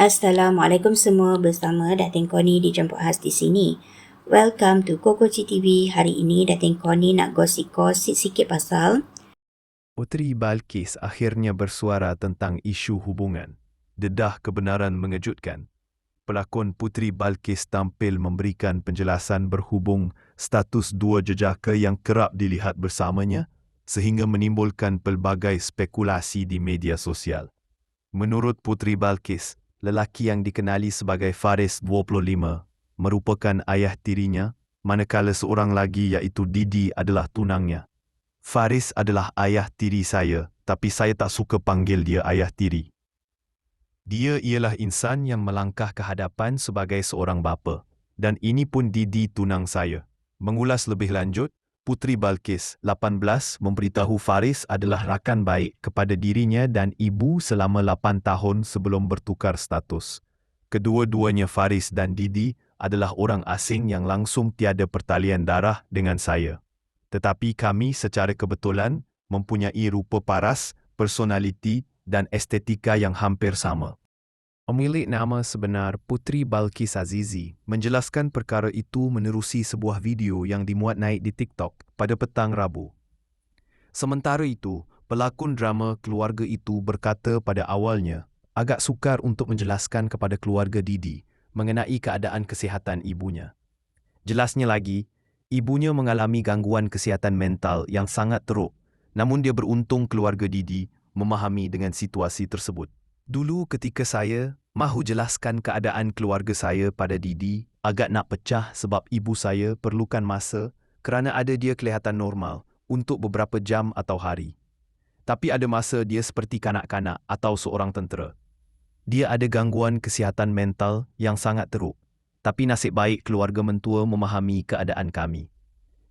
Assalamualaikum semua bersama Datin di Jemput Khas di sini. Welcome to Koko TV. Hari ini Datin Koni nak gosip-gosip sikit pasal Puteri Balkis akhirnya bersuara tentang isu hubungan. Dedah kebenaran mengejutkan. Pelakon Puteri Balkis tampil memberikan penjelasan berhubung status dua jejaka yang kerap dilihat bersamanya sehingga menimbulkan pelbagai spekulasi di media sosial. Menurut Puteri Balkis, lelaki yang dikenali sebagai Faris 25 merupakan ayah tirinya manakala seorang lagi iaitu Didi adalah tunangnya. Faris adalah ayah tiri saya tapi saya tak suka panggil dia ayah tiri. Dia ialah insan yang melangkah ke hadapan sebagai seorang bapa dan ini pun Didi tunang saya. Mengulas lebih lanjut, Putri Balkis, 18, memberitahu Faris adalah rakan baik kepada dirinya dan ibu selama 8 tahun sebelum bertukar status. Kedua-duanya Faris dan Didi adalah orang asing yang langsung tiada pertalian darah dengan saya. Tetapi kami secara kebetulan mempunyai rupa paras, personaliti dan estetika yang hampir sama. Pemilik nama sebenar Putri Balkis Azizi menjelaskan perkara itu menerusi sebuah video yang dimuat naik di TikTok pada petang Rabu. Sementara itu, pelakon drama keluarga itu berkata pada awalnya agak sukar untuk menjelaskan kepada keluarga Didi mengenai keadaan kesihatan ibunya. Jelasnya lagi, ibunya mengalami gangguan kesihatan mental yang sangat teruk, namun dia beruntung keluarga Didi memahami dengan situasi tersebut. Dulu ketika saya mahu jelaskan keadaan keluarga saya pada Didi, agak nak pecah sebab ibu saya perlukan masa kerana ada dia kelihatan normal untuk beberapa jam atau hari. Tapi ada masa dia seperti kanak-kanak atau seorang tentera. Dia ada gangguan kesihatan mental yang sangat teruk. Tapi nasib baik keluarga mentua memahami keadaan kami.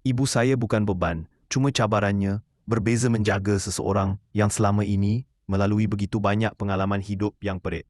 Ibu saya bukan beban, cuma cabarannya berbeza menjaga seseorang yang selama ini melalui begitu banyak pengalaman hidup yang perit.